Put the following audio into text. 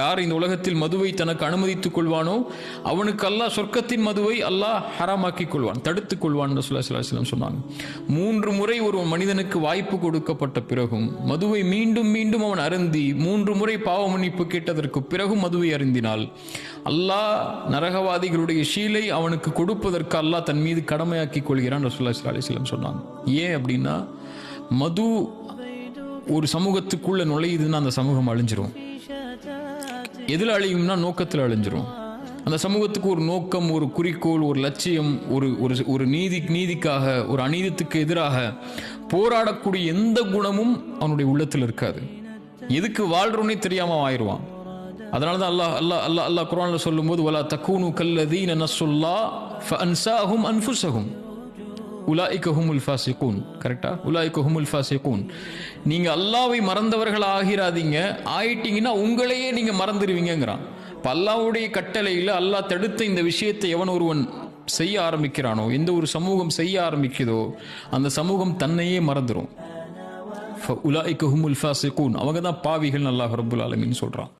யார் இந்த உலகத்தில் மதுவை தனக்கு அனுமதித்துக் கொள்வானோ அவனுக்கு அல்லாஹ் சொர்க்கத்தின் மதுவை அல்லாஹ் ஹராமாக்கிக் கொள்வான் தடுத்துக் கொள்வான் ரசூலுல்லாஹி சொன்னாங்க. மூன்று முறை ஒரு மனிதனுக்கு வாய்ப்பு கொடுக்கப்பட்ட பிறகும் மதுவை மீண்டும் மீண்டும் அவன் அருந்தி மூன்று முறை பாவ மன்னிப்பு கேட்டதற்கு பிறகும் மதுவை அருந்தினால் அல்லாஹ் நரகவாதிகளுடைய ஷீலை அவனுக்கு கொடுப்பதற்கு அல்லாஹ் தன் மீது கடமையாக்கிக் கொள்கிறான் ரசூலுல்லாஹி அலைஹி சொன்னாங்க. ஏன் அப்படின்னா மது ஒரு சமூகத்துக்குள்ள நுழையுதுன்னா அந்த சமூகம் அழிஞ்சிரும். எதில் அழியும்னா நோக்கத்தில் அழிஞ்சிரும். அந்த சமூகத்துக்கு ஒரு நோக்கம் ஒரு குறிக்கோள் ஒரு லட்சியம் ஒரு ஒரு ஒரு நீதி நீதிக்காக ஒரு அநீதத்துக்கு எதிராக போராடக்கூடிய எந்த குணமும் அவனுடைய உள்ளத்தில் இருக்காது. எதுக்கு வாழ்றோன்னே தெரியாம ஆயிடுவான். அதனால தான் அல்லாஹ் அல்லாஹ் அல்லாஹ் அல்லாஹ் குரான்ல சொல்லும்போது வலா தக்கூனு கல்லதீன நஸ்ஸுல்லா ஃபஅன்சாஹும் அன்ஃபுஸஹும். உலாய்க்க ஹுமுல் ஃபாசிகூன். கரெக்டா உலாய்க்கு ஹுமுல் ஃபாசிகூன். நீங்கள் அல்லாவை மறந்தவர்கள் ஆகிறாதீங்க ஆயிட்டீங்கன்னா உங்களையே நீங்கள் மறந்துடுவீங்கங்கிறான் இப்போ அல்லாவுடைய கட்டளையில் அல்லாஹ் தடுத்த இந்த விஷயத்தை எவன் ஒருவன் செய்ய ஆரம்பிக்கிறானோ எந்த ஒரு சமூகம் செய்ய ஆரம்பிக்குதோ அந்த சமூகம் தன்னையே மறந்துடும் உலாய்க்க ஹுமுல் ஃபாசிகூன். அவங்க தான் பாவிகள் அல்லாஹ் ரப்புல் ஆலமீன் சொல்கிறான்